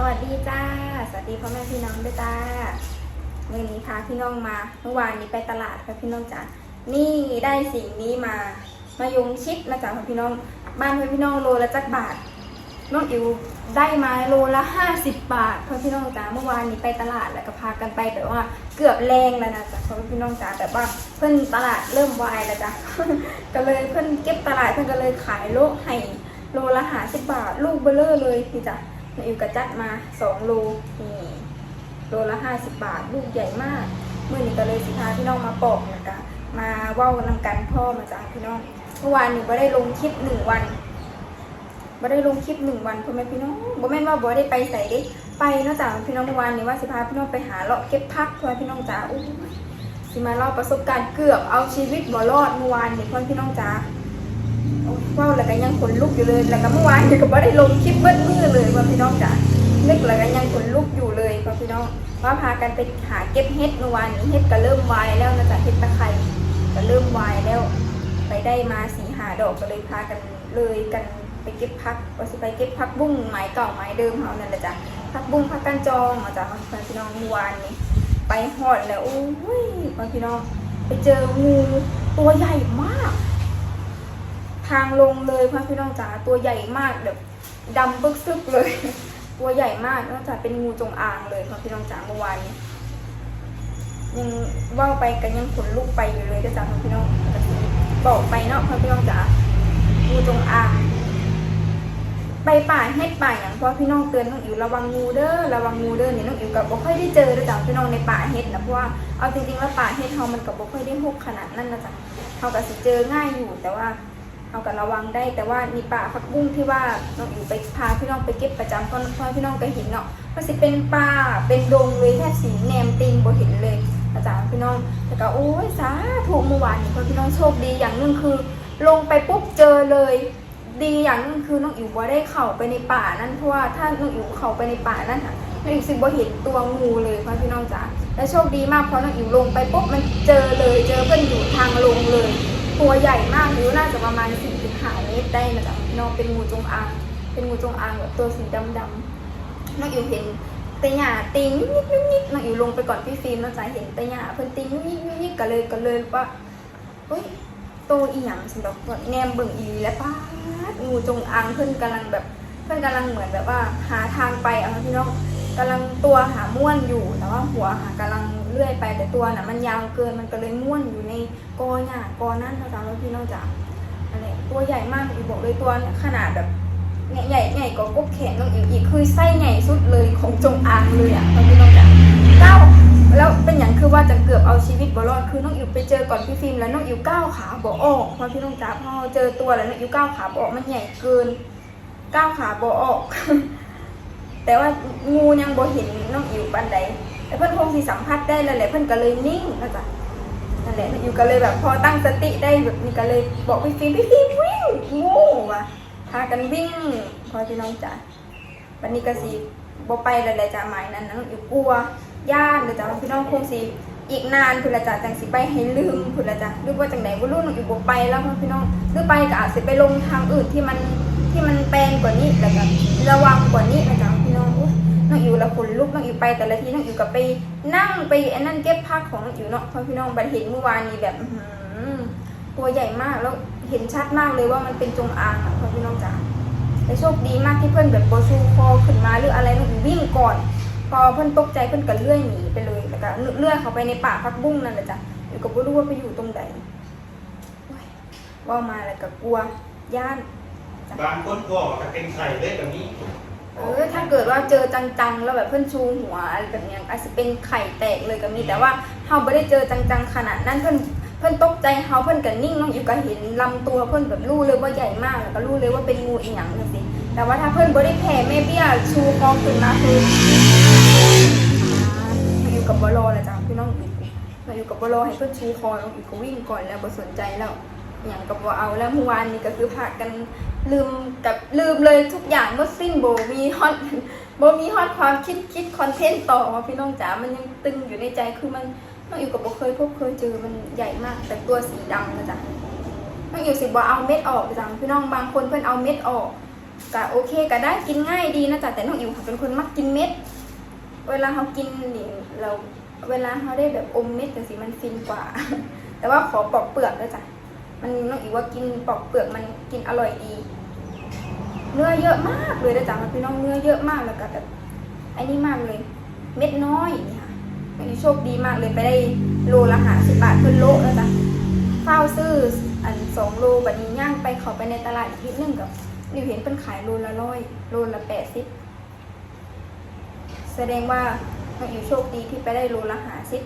สวัสดีจ้า สวัสดีพ่อแม่พี่น้องด้วยจ้าเมื่อนี้พาพี่น้องมา เมื่อวานนี้ไปตลาดค่ะพี่น้องจ้านี่ได้สิ่งนี้มา มายงชิดมาจากพี่น้อง บ้านเพื่อนพี่น้องโลละจักบาท น้องอิวได้มาโลละห้าสิบบาทพ่อพี่น้องจ้าเมื่อวานนี้ไปตลาดแล้วก็พากันไปแบบว่าเกือบแรงแล้วนะจ้ะเพื่อพี่น้องจ้าแบบว่าเพื่อนตลาดเริ่มวายแล้วจ้ะก็เลยเพื่อนเก็บตลาดเพื่อนก็เลยขายโลให้โลละห้าสิบบาท ลูกเบลเลอร์เลยพี่จ้ะ องอิวกระจัดมาสองโลนี่โลละห้าสิบบาท ลูกใหญ่มากเมื่อนี้ก็เลยสิพาพี่น้องมาปอกนะคะมาเว้านำกันพ่อมาจากพี่น้องเมื่อวานหนูบ่ได้ลงคลิปหนึ่งวันบ่ได้ลงคลิปหนึ่งวันพ่อแม่พี่น้องบ่แม่นว่าบ่ได้ไปใส่เด้ไปนอกจากพี่น้องเมื่อวานนี้ว่าสิพาพี่น้องไปหาเลาะเก็บพักพ่อพี่น้องจ๋าอู้สิมาเล่าประสบการณ์เกือบเอาชีวิตบ่รอดเมื่อวานนี้พ่อแม่พี่น้องจ๋า ว้าวแล้วก็ยังขนลุกอยู่เลย แล้วก็เมื่อวานเนี่ยก็ไม่ได้ลงคลิปเบิ้ลมือเลยว่าพี่น้องจ๋านึกแล้วก็ยังขนลุกอยู่เลยว่าพี่น้องว่าพากันไปหาเก็บเห็ดเมื่อวานนี้เห็ดก็เริ่มวายแล้วนะจ๊ะเห็ดตะไคร้ก็เริ่มวายแล้ว ไปได้มาสีหาดอกก็เลยพากันเลยกันไปเก็บพักว่าสิไปเก็บพักบุ้งไม้เก่าไม้เดิมเขานั่นแหละจ้ะพักบุ้งพักกันจองมาจากพี่น้องเมื่อวานนี้ไปหอดแล้วโอ้ยพี่น้องไปเจองูตัวใหญ่มาก ทางลงเลยพ่อพี่น้องจ๋าตัวใหญ่มากแบบดำบึกซึกเลย ตัวใหญ่มากนอกจากเป็นงูจงอางเลยพ่อพี่น้องจ๋าเมื่อวานยังว่าวไปกันยังขนลุกไปอยู่เลยก็จ้าพ่อพี่น้องบอกไปเนาะพ่อพี่น้องจ๋างูจงอางไปป่าเฮ็ดป่าอย่างพ่อพี่น้องเตือนน้องอิ๋วระวังงูเด้อระวังงูเด้อเนี่ยน้องอิ๋วกับบ่ค่อยได้เจอเลยจ้าพี่น้องในป่าเฮ็ดนะเพราะว่าเอาจริงๆแล้วป่าเฮ็ดเฮามันกับบ่ค่อยได้หกขนาดนั้นนะจ๊ะเฮาก็สิเจอง่ายอยู่แต่ว่า เอากันระวังได้แต่ว่ามีป่าผักบุ้งที่ว่าน้องอยู่ไปพาพี่น้องไปเก็บประจำเพราะเพราะพี่น้องก็เห็นเนาะมันสิเป็นป่าเป็นดงเลยแค่สีแนมตีนบ่เห็นเลยอาจารย์พี่น้องแต่ก็โอ้ยสาถูกเมื่อวานนี้เพราะพี่น้องโชคดีอย่างหนึงคือ ลงไปปุ๊บเจอเลย ดีอย่างหนึงคือน้องอิ๋วบ่ได้เข้าไปในป่านั้นเพราะว่าถ้าน้องอิ๋วเข้าไปในป่านั้นค่ะน้องอิ๋วสิบ่เห็นตัวงูเลยพราะพี่น้องจ๋าและโชคดีมากเพราะน้องอิ๋วลงไปปุ๊บมันเจอเลยเจอเพื่อนอยู่ทางลงเลย ตัวใหญ่มากนิ้วน่าจะประมาณ4ี่ถึงหาเมตรได้นะจ๊ะน้องเป็นงูจงอาง เป็นงูจงอางแบบตัวสีดำดำๆน้องอิ๋วเห็นตยหยาติงนิดนิดนิดน้องอิ๋วลงไปก่อนพี่ฟิล์มนะจ๊ะเห็นตยหยาเพิ่นติงนิดนิดนิดก็เลยก็เลยว่าเฮ้ยโตอีหยังสำหรับแนมเบิ่งอีและป้างูจงอางเพิ่นกำลังแบบ เพิ่นกำลังเหมือนแบบว่าหาทางไปเอาพี่น้อง กำลังตัวหาม่วนอยู่ แต่ว่าหัวหากำลังเลื่อยไปแต่ตัวน่ะมันยาวเกินมันก็เลยม่วนอยู่ในกอหญ้ากอนั่นนะจ๊ะพี่น้องจ๋าอะไรตัวใหญ่มากอีกบอกเลยตัวขนาดแบบใหญ่ใหญ่ใหญ่กว่ากบแขนน้องอีกอีกคือไส้ใหญ่สุดเลยของจงอางเลยอะพี่น้องจ๋าเก้าแล้วเป็นอย่างคือว่าจะเกือบเอาชีวิตบรอดคือน้องอิ๋วไปเจอก่อนพี่ฟิล์มแล้วน้องอิ๋วก้าวขาบ่ออกพราพี่น้องจ๋าพอเจอตัวแล้วน้องอิ๋วก้าวขาบ่ออกมันใหญ่เกินก้าวขาบ่ออก แต่ว่างูยังบ่เห็นน้องอิ๋วปันใดแต่เพื่อนคงสิสัมผัสได้แล้วแหละเพื่อนก็เลยนิ่งนะจ๊ะนั่นแหละองอิ๋วก็เลยแบบพอตั้งสติได้แบบนี้ก็เลยบอกพี่ฟิล์มพี่ฟิล์มวิ่งงูว่ะพากันวิ่งพอพี่น้องจ๋าวันนี้ก็สิบ่ไปแล้วแหละจ้ะหมายนั้นน้องอิ๋วกลัวย่านเลยจ้ะพี่น้องคงสิอีกนานพุ่นละจ้ะจังสิไปให้ลืมพุ่นละจ้ะหรือว่าจังไหนบ่ารู้น้องอิ๋วบ่ไปแล้วพี่น้องหรือไปก็อาจสิไปลงทางอื่นที่มันที่มันแปลงกว่านี้แล้วก็ระวังกว่านี้นะจ๊ะ น้องอิ๋วละคนลุกน้องอิ๋วไปแต่ละทีน้องอิ๋วก็ไปนั่งไปอนั่นเก็บผ้าของน้องอิ๋วเนาะพราะพี่น้องบัดเห็นเมื่อวานนี้แบบหือตัวใหญ่มากแล้วเห็นชัดมากเลยว่ามันเป็นจงอางอะพราะพี่น้องจ๋าแต่โชคดีมากที่เพื่อนแบบโบชูคอขึ้นมาหรืออะไรน้องอิ๋ววิ่งก่อน พอเพื่อนตกใจเพื่อนก็เลื่อยหนีไปเลยแล้วก็เลื่อยเข้าไปในป่าพักบุ้งนั่นแหละจ้ะอิ๋วก็ไม่รู้ว่าไปอยู่ตรงไหนว่ามาแล้วก็กลัวย่านบางคนก็บอกว่าเป็นไข่เล็กแบบนี้ เออถ้าเกิดว่าเจอจังๆ แล้วแบบเพื่อนชูหัวอะไรแบบเนี้ยอาจจะเป็นไข่แตกเลยก็มีแต่ว่าเฮาไม่ได้เจอจังๆขนาดนั้นเพื่อนเพื่อนตกใจเฮาเพื่อนก็นิ่งน้องอยู่ก็เห็นลำตัวเพื่อนแบบรู้เลยว่าใหญ่มากแล้วก็รู้เลยว่าเป็นงูอีหยังจังซี่แต่ว่าถ้าเพื่อนบ่ได้แผ่แม่เบี้ยชูคอขึ้นมาคืออยู่กับบอลแหละจ้ะพี่น้องอยู่เราอยู่กับบอลให้เพื่อนชูคอน้องอยู่ก็วิ่งก่อนแล้วบ่สนใจแล้วอย่างกับว่าเอาแล้วเมื่อวานนี้ก็คือพากันลืม กับลืมเลยทุกอย่างเมื่อสิ้นโบมีฮอตโบมีฮอตความคิดคิดคอนเทนต์ต่อพี่น้องจ๋ามันยังตึงอยู่ในใจคือมันน้องอยู่กับโบเคยพบเคยเจอมันใหญ่มาก แต่ตัวสีดำนะจ๊ะน้องอยู่สิบ่เอาเม็ดออกจ้ะพี่น้องบางคนเพื่อนเอาเม็ดออกก็โอเคก็ได้กินง่ายดีนะจ๊ะแต่น้องอิ๋วเป็นคนมักกินเม็ด เวลาเขากินนี่เราเวลาเขาได้แบบอมเม็ดแต่สิมันฟินกว่า แต่ว่าขอปอกเปลือกด้วยจ้ะมันน้องอิวว่ากินปอกเปลือกมันกินอร่อยดี เนื้อเยอะมากเลยนะจ๊ะมันพี่น้องเนื้อเยอะมากแล้วก็แบบไอ้นี่มากเลย เม็ดน้อยนี่ค่ะอันนี้โชคดีมากเลยไปได้โลละหาสิบบาทเพิ่นโลแล้วจ้ะข้าวซื้ออันสองโลแบบนี้ย่างไปเขาไปในตลาดอีกนิดนึงกับนิวเห็นเป็นขายโลละร้อยโลละแปดสิบแสดงว่าน้องอิ๋วโชคดีที่ไปได้โลละหาสิบ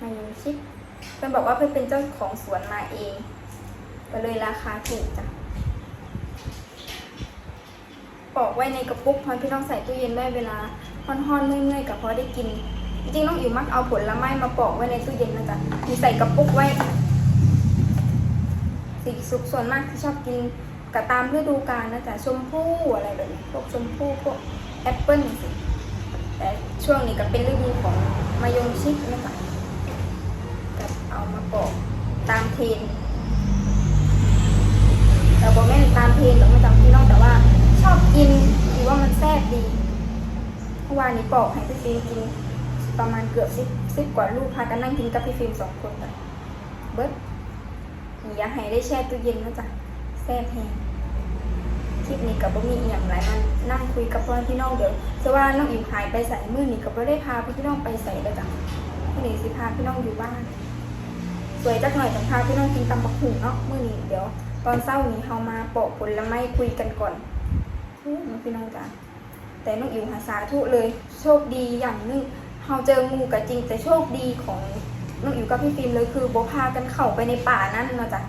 มาอยู่ชิปเพิ่นบอกว่าเพิ่นเป็นเจ้าของสวนมาเองก็เลยราคาถูกจ้ะ ปอกไว้ในกระปุกพอพี่น้องใส่ตู้เย็นได้เวลาฮ้อนๆเมื่อยๆกับพอได้กิน จริงๆน้องอิ๋วมักเอาผลไม้มาปอกไว้ในตู้เย็นนะจ๊ะมีใส่กระปุกไว้สีสุกส่วนมากที่ชอบกินกะตามฤดูกาลนะจ๊ะชมพู่อะไรแบบนี้พวกชมพู่พวกแอปเปิ้ลสิแต่ช่วงนี้ก็เป็นฤดูของมายงชิดนะจ๊ะก็เอามาปอกตามเทนแต่บอกแม่ตามเพลงหรอกไม่ตามพี่น้องแต่ว่า ชอบกินดีว่ามันแซ่บดีเมื่อวานนี้ปอกให้พี่ฟิล์มกินประมาณเกือบสิบสิบกว่าลูกพากันนั่งกินกับพี่ฟิล์มสองคนเลยเบิร์ดอย่าให้ได้แช่ตู้เย็นนะจ๊ะแซ่บแพงคลิปนี้กับบ่มีอหย่างไรมันนั่งคุยกับพ่อพี่น้องเดี๋ยวจะว่าน้องอิ๋วหายไปใส่มือนี่กับบ่ได้พาพี่น้องไปใส่แล้วจ้ะมื่นี้สิพาพี่น้องอยู่บ้าน สวยจักหน่อยแต่พาพี่น้องกินตำบักหุ่งเนาะมื่อนี้เดี๋ยว ตอนเศร้านี้เขามาปอกผลไม้คุยกันก่อน น้องพี่น้องจ้ะแต่น้องอิ๋วหาสาธุเลย โชคดีอย่างนึงเขาเจองูก็จริง แต่โชคดีของน้องอิ๋วกับพี่ฟิล์มเลยคือโบพากันเข้าไปในป่านั่นเนาะจ้ะ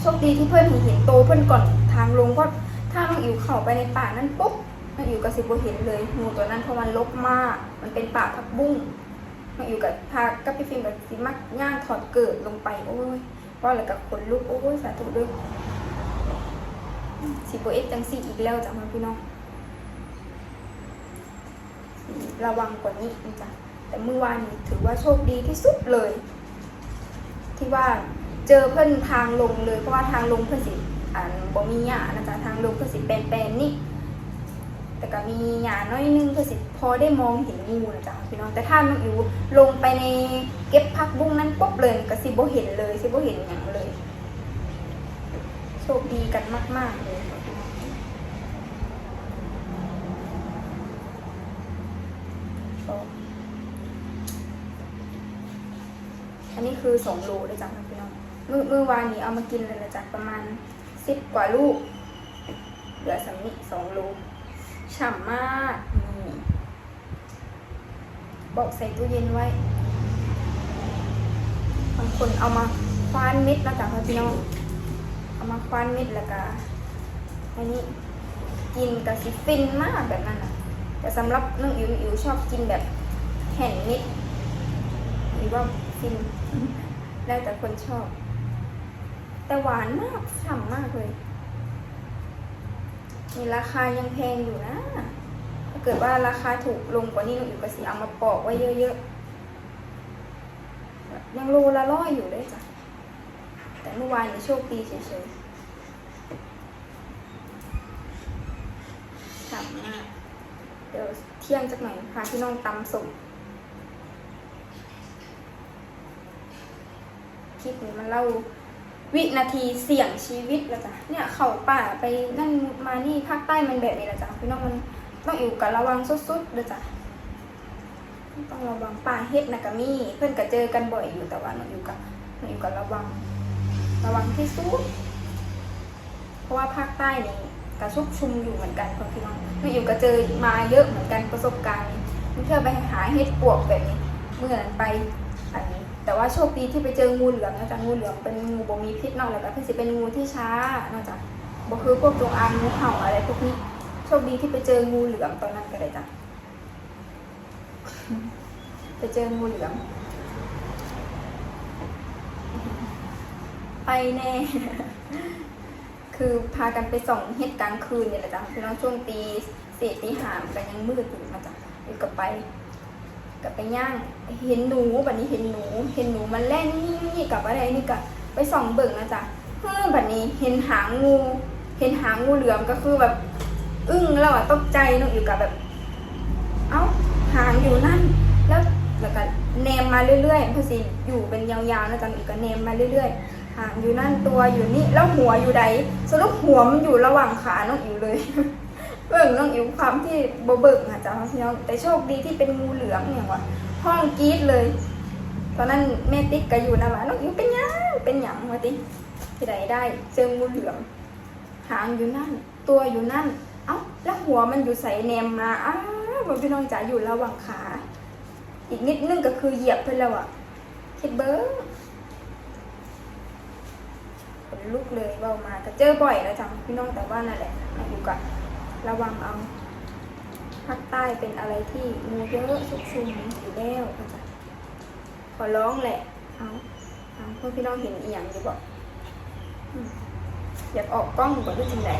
โชคดีที่เพื่อนเห็นโตเพื่อนก่อนทางลงเพราะถ้าน้องอิ๋วเข้าไปในป่านั้นปุ๊บน้องอิ๋วกับสิบโบเห็นเลยงูตัวนั้นเพราะมันลกมาก มันเป็นป่าพักบุ้งน้องอิ๋วกับพากับพี่ฟิล์มกับสิมักย่างถอดเกิดลงไปโอ้ยก็เลยกับคนลูกโอ้ยสาธุด้วย สิบโเอ็ดจังสี่อีกแล้วจ้ะมาพี่น้องระวังกว่านี้นะจ๊ะแต่เมื่อวานนี้ถือว่าโชคดีที่สุดเลย ที่ว่าเจอเพื่อนทางลงเลยเพราะว่าทางลงเพื่อนสิอ่านบ่มีหญ้านะจ๊ะทางลงเพื่อนสิแปลนๆนี่ แต่ก็มีหญ้าน้อยนึงเพื่อสิพอได้มองเห็นงูนะจ๊ะพี่น้องแต่ถ้าน้องอิ๋วลงไปในเก็บผักบุ้งนั้นปุ๊บเลยก็สิบ่เห็นเลยสิบ่เห็นอย่างเลย โชคดีกันมาก ๆ เลยก็อันนี้ คือสองโลเลยจ้ะพี่น้องมือมือวานนี้เอามากินเลยนะจ๊ะประมาณสิบกว่าลูก เหลือสำนี้สองโลฉ่ำมากนี่บอกใส่ตู้เย็นไว้ บางคนเอามาควานเม็ดแล้วจ้ะพี่น้อง เอามาควานเม็ดแล้วก็อันนี้กินกับสิฟินมากแบบนั้นนะแต่สำหรับน้องอิ๋วอิ๋วชอบกินแบบแห่นเม็ดหรือว่า ฟินแล้วแต่คนชอบ แต่หวานมากฉ่ำมากเลยนี่ราคายังแพงอยู่นะ ถ้าเกิดว่าราคาถูกลงกว่านี้หน้องอิ๋วก็สิเอามาปอกไว้เยอะๆ ยังโลละร้อยอยู่เลยจ้ะ แต่เมื่อวานนี้โชคดีเฉยๆฉ่ำมาก เดี๋ยวเที่ยงจักหน่อยพาพี่น้องตำส่ง คลิปนี้มันเล่าวินาทีเสี่ยงชีวิตล้วจ้ะเนี่ยเข้าป่าไปนั่นมานี่ภาคใต้มันแบบนี้ละจ้ะพี่น้องมันต้องอยู่กับระวังสุดๆเลยจ้ะต้องระวังป่าเฮ็ดนะกะมี่เพื่อนก็เจอกันบ่อยอยู่แต่ว่าน้องอยู่กับน้องอยู่กับระวัง ระวังที่สุดเพราะว่าภาคใต้นี่กระชุกชุมอยู่เหมือนกันคนพี่น้องน้ออยู่ก็เจอมาเยอะเหมือนกันประสบการณ์เพื่อไปหาเฮ็ดปวกแบบนี้เมื่อนั้นไป แต่ว่าโชคดีที่ไปเจองูเหลือมนะจ๊ะงูเหลือมเป็นงูบ่มีพิษเนอกแล้วก็เพิ่นสิเป็นงูที่ช้านะจ๊ะบ่คือพวกจงอางงูเห่าอะไรพวกนี้โชคดีที่ไปเจองูเหลือมตอนนั้นก็เลยจ้ะไปเจองูเหลือมไปแน่ คือพากันไปส่องเฮ็ดกลางคืนเนี่ยแหละจ้ะพี่น้องช่วงตีสี่ตีห้ามันยังมืดอยู่มาจ้ะอยู่กับไป กับไปย่างเห็นหนูแบบนี้เห็นหนู เห็นหนูมันแล่นนี่กับอะไรนี่กับไปส่องเบิ่งนะจ๊ะเฮ้อแบบนี้เห็นหางงู เห็นหางงูเหลือมก็คือแบบ อึ้งแล้วอะตกใจน้องอยู่กับแบบ เอ้าหางอยู่นั่น แล้วแล้วก็เนมมาเรื่อยๆเพอสิอยู่เป็นยาวๆนะจ๊ะอีกก็เนมมาเรื่อยๆหางอยู่นั่นตัวอยู่นี่แล้วหัวอยู่ใดสรุปหัวมันอยู่ระหว่างขาน้องอิ๋วเลย เบิ่งน้องอิ๋วความที่โบเบิ่งอะจ๊ะพี่น้องแต่โชคดีที่เป็นงูเหลือมเนี่ยว่ะห้องกรีดเลย ตอนนั้นแม่ติ๊กก็อยู่นะว่าน้องอิ๋วเป็นยังเป็นหยังวะติ๊กที่ใดได้เจองูเหลือมหางอยู่นั่น ตัวอยู่นั่น เอ้าแล้วหัวมันอยู่ใส่แนมมาอ้าวมันพี่น้องจ๋าอยู่ระหว่างขา อีกนิดนึงก็คือเหยียบไปแล้วอะคิดเบิ้งขนลุกเลยเบามาแต่เจอบ่อยแล้วจังพี่น้องแต่ว่านั่นแหละอยู่ก่อน ระวังเอาภาคใต้เป็นอะไรที่งูเยอะสุกชุมอยู่แล้วนะจ๊ะขอร้องแหละ เอาเอาเพื่อพี่น้องเห็นอีหยังอยู่บอกอยากออกกล้องก่อนด้วยจังไหน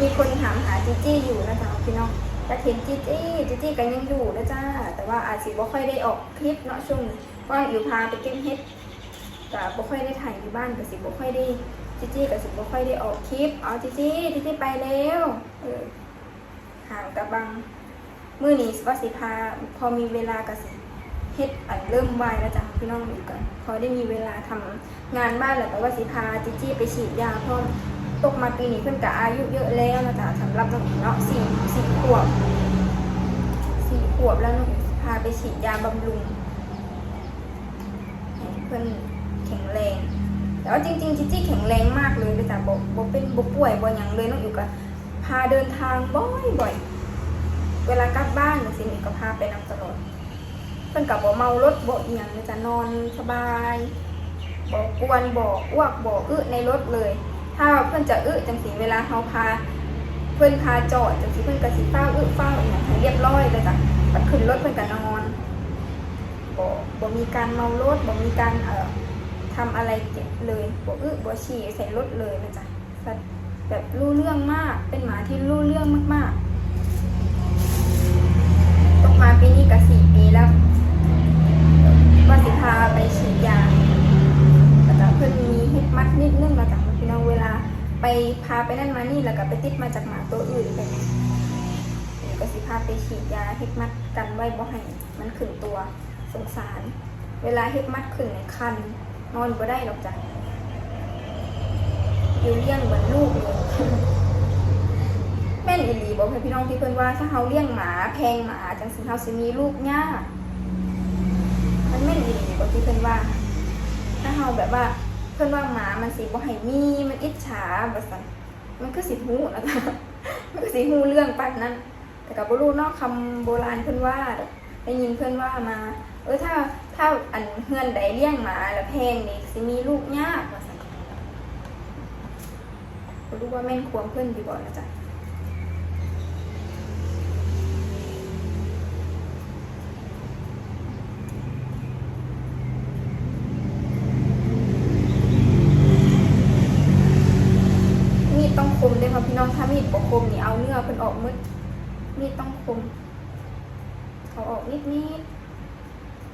มีคนถามหาจีจี้อยู่นะจ๊ะพี่น้องแต่เห็นจีจี้จีจี้กันยังอยู่นะจ้าแต่ว่าอาจสิบ่ค่อยได้ออกคลิปเนาะช่วงนี้เพราะอยู่พาไปเก็บเฮ็ด แต่บ่ค่อยได้ถ่ายอยู่บ้านกับสิบ่ค่อยได้จีจี้กับสิบ่ค่อยได้ออกคลิปเอาจีจี้จีจี้ไปแล้วเออห่างกับบังมื้อนี้ว่าสิพาพอมีเวลากับสิเฮ็ดอันเริ่มวายแล้วจ้ะพี่น้องอยู่กันพอได้มีเวลาทำงานบ้านแล้วแต่ว่าสิพาจีจี้ไปฉีดยาเพราะตกมาปีนี้เพิ่นก็อายุเยอะแล้วนะจ๊ะสำหรับน้องเนาะสี่สี่ขวบสี่ขวบแล้วหนูพาไปฉีดยาบำรุงเพื่อน แรง แต่ว่าจริงๆจิจี้แข็งแรงมากเลยเลยแต่บอกบอกเป็นบอกป่วยบ่อย่างเลยน้องอยู่กับพาเดินทางบ่อยบ่อยเวลากลับบ้านสินี่ก็พาไปนำตลอดเพื่อนกับบ่เมารถบ่อย่างเลยจะนอนสบายบ่กวนบ่อ้วกบ่อึในรถเลย ถ้าเพื่อนจะอึจังสีเวลาเขาพาเพื่อนพาจอดจังสิเพื่อนกระสิฟ้าอึฟ้าอย่างให้เรียบร้อยเลยจ้ะปัดขึ้นรถเพื่อนก็นอนบ่บ่มีการเมารถบ่มีการเอ่อ ทำอะไรเจ็บเลยบ่อึบ่ฉี่ใส่รถเลยนะจ๊ะแบบแบบรู้เรื่องมาก เป็นหมาที่รู้เรื่องมากๆตกมาปีนี้ก็สี่ปีแล้วว่าสิพาไปฉีดยาแต่เพื่อนมีเฮ็ดมัดนิดนึงแล้วจ้ะพี่น้องเวลาไปพาไปนั่นมานี่แล้วก็ไปติดมาจากหมาตัวอื่นไปก็สิพาไปฉีดยาเฮ็ดมัดกันไว้บ่ให้มันขึ้นตัวสงสาร เวลาเฮ็ดมัดขึ้นคัน นอนบ่ได้หรอกจ้ะอยู่เลี้ยงเหมือนลูกเลยแม่นอีหลีบอกให้พี่น้องที่เพิ่อนว่าถ้าเฮาเลี้ยงหมาแพงหมาจังสิเฮาสิมีลูกยากมันแม่นอีหลีบอกที่เพิ่อนว่า ถ้าเฮาแบบว่าเพิ่อนว่าหมามันสิบ่ให้มีมันอิจฉาบ่ซั่นมันคือสิฮู้นะคะมันคือสิฮู้เรื่องปานนั้น แต่ก็บ่รู้นาะคำโบราณเพิ่อนว่าได้ยินเพิ่อนว่ามา เออถ้า ถ้าอันเฮือนใดเลี้ยงหมาแล้วแพงนี่สิมีลูกยากว่าซั่นบ่รู้ว่าแม่นควรเพิ่นอยู่บ่นะจ๊ะมีดต้องคมด้วยค่ะพี่น้องถ้ามีดบ่คมนี่เอาเนื้อเพิ่นออกมืดมีดต้องคม เอาออกนิดนิด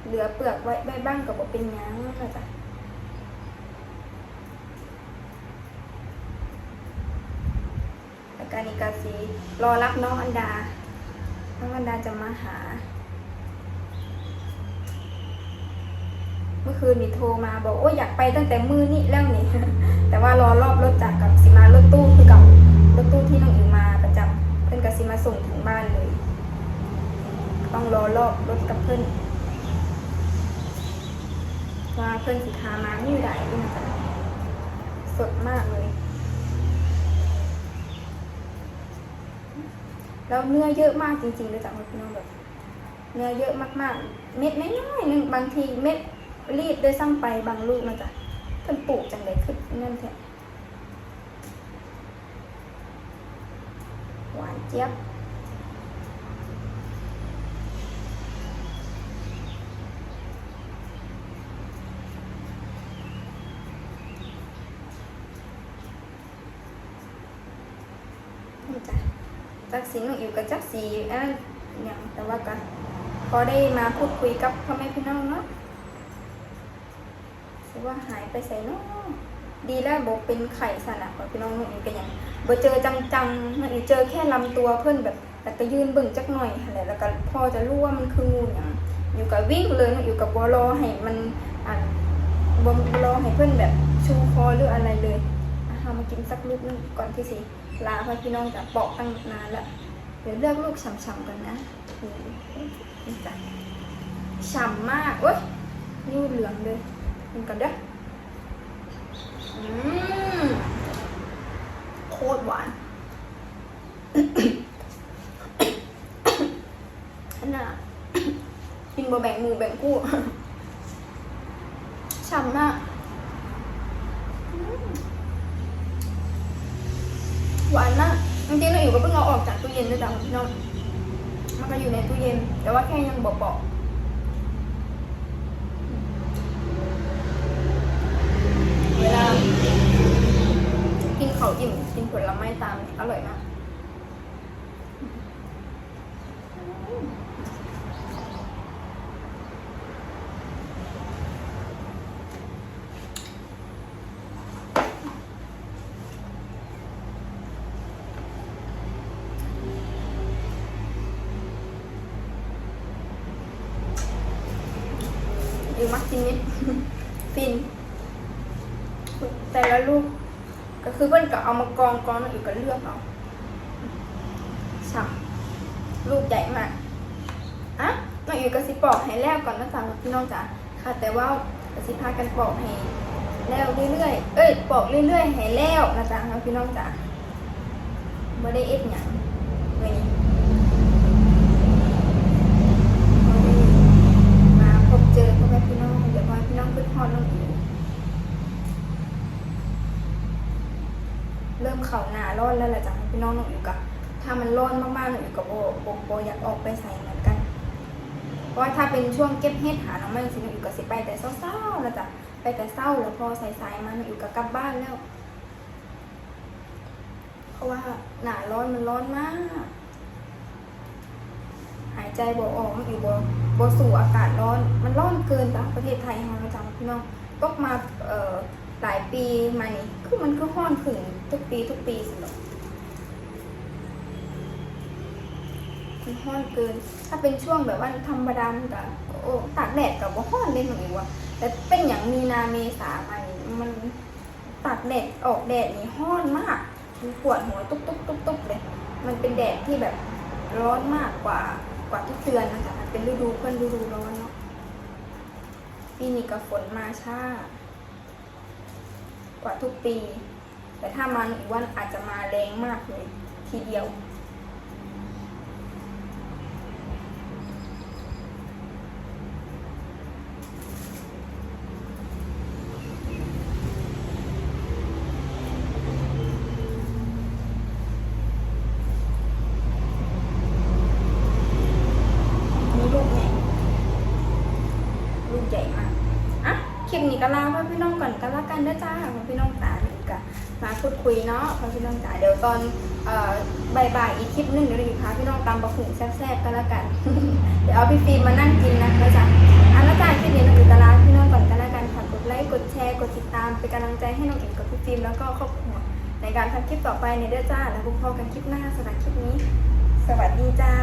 เหลือเปลือกไว้ไว้บ้างกับเป็นยังนะจ๊ะแล้วการนิกาสีรอรับน้องอันดา น้องอันดาจะมาหา เมื่อคืนนี่โทรมาบอกโอ้อยากไปตั้งแต่มือนี่แล้วนี่ แต่ว่ารอรอบรถจากกับสิมารถตู้คือกับรถตู้ที่น้องอิงมาประจำเพื่อนกับสิมาส่งถึงบ้านเลย ต้องรอรอบรถกับเพื่อน ว่าเพื่อนสิพามาไม่ได้ด้วยนะจ๊ะสดมากเลย แล้วเนื้อเยอะมากจริงๆเลยจ้ะพี่น้องแบบเนื้อเยอะมากๆ เม็ดน้อยๆหนึงบางทีเม็ดรีดด้วยซ้ำไปบางลูกนะจ๊ะเพิ่นปลูกจังเลยขึ้นนั่นแท้หวานเจี๊ยบ จ้ะจักสีน้องอิ๋วกับจักสีอันอย่างแต่ว่าก็พอได้มาพูดคุยกับพ่อแม่พี่น้องเนาะสิว่าหายไปใส่เนาะดีแล้วบอกเป็นไข่สนะขอพี่น้องน้องอิงก็ยังบ่เจอจังๆน้องอิงเจอแค่ลำตัวเพิ่อนแบบแต่ก็ยืนเบิ่งจักหน่อยอะไรแล้วก็พอจะรู้ว่ามันคืองูหยังอยู่กับวิ่งเลยน้องอยู่กับบัวรอให้มันอ่านบัวรอให้เพิ่อนแบบชูคอหรืออะไรเลยอะเอามากินสักลูกนึงก่อนที่สิ ลาพ่อพี่น้องจะปอกตั้งนานแล้ว เดี๋ยวเลือกลูกฉ่ำๆกันนะจ้ะฉ่ำมากเว้ยนิ้วเหลืองเลยกินกันเด้ออืมโคตรหวานอันน่ะกินบะแบ่งหมูแบ่งกู้ฉ่ำมากอืมหวานมากจริงๆเราอยู่ก็เพิ่งเอาออกจากตู้ เย็นด้วยจ้ะพี่น้องมันก็อยู่ในตู้เย็น แต่ว่าแค่ยังเบาๆเวลา กินเขาวอิ่มกินผลไม้ตามเนี่ยอร่อยมากอยู่ มักกินนิดฟิน แต่ละลูก ก็คือเพื่อนก็เอามากองกองแล้วอยู่ก็เลือกเอาฉ่ำลูกใหญ่มากอะน้องอยู่ก็สิปอกให้แล้วก่อนนะจ๊ะพี่น้องจ๋าค่ะ แต่ว่าก็สิพากันปอกให้แล้วเรื่อยๆ เอ้ยปอกเรื่อยๆให้แล้วนะจ๊ะพี่น้องจ๋าไม่ได้เอ็ดหยังเลยมาพบเจอพ่อแม่พี่น้องเดี๋ยวพ่อแม่พี่น้องขึ้นฮอดน้องอยู่ เริ่มเข่าหนา ร้อนแล้วแหละจ้ะพี่น้องน้องอยู่กับถ้ามันร้อนมากๆอยู่กับโบโบโบอยากออกไปใส่เหมือนกัน เพราะว่าถ้าเป็นช่วงเก็บเห็ดหาน้องไม่สิน้องอยู่กับสิไปแต่เศร้าๆแล้วจ้ะไปแต่เศร้าแล้วพอใสายๆมาอยู่กับกลับบ้านแล้ว เพราะว่าหนาร้อนมันร้อนมาก หายใจโบออกมันอยู่โบโบสู่อากาศร้อน มันร้อนเกินจ้ะประเทศไทยของเราจ้ะพี่น้องตกมาเอ่อ หลายปีมานี่คือมันก็ห้อนขึ้นทุกปีทุกปีสิหรอกมันห้อนเกิน ถ้าเป็นช่วงแบบว่าธรรมดามันก็โอ้ตากแดดกับว่าห้อนเลยหนูว่าแต่เป็นอย่างมีนาเมษามานี่มันตากแดดออกแดดนี่ห้อนมากมันปวดหัวตุ๊บตุ๊บตุ๊บตุ๊บเลย มันเป็นแดดที่แบบร้อนมากกว่ากว่าทุกเดือนนะคะมันเป็นฤดูเพื่อนฤดูร้อนเนาะปีนี้ก็ฝนมาช้า กว่าทุกปี แต่ถ้ามันอีกวันอาจจะมาแรงมากเลยทีเดียวนี่ลูกใหญ่ลูกใหญ่มากอะคลิปนี้ก็ลาเพื่อพี่น้องก่อนกันละ กันนะจ้าพ่อพี่น้องจ๋านี่ก็มาพูดคุยเนาะพ่อพี่น้องจ๋าเดี๋ยวตอนบ่ายๆอีกคลิปหนึงเดี๋ยวเราพาพี่น้องตามบะหุงแซ่บๆกันละกัน เดี๋ยวเอาพี่ฟิล์มมานั่งกินนะนะจ๊ะอะแล้วจ้าคลิปนี้เราอยู่ตลาดพี่น้องก่อนกันละกันฝากกดไลค์กดแชร์กดติดตามเป็นกำลังใจให้น้องเอ็มกับพี่ฟิล์มแล้วก็ครอบครัวในการทำคลิปต่อไปในเด้อจ้าแล้วพบกันคลิปหน้าสำหรับคลิปนี้ สวัสดีจ้า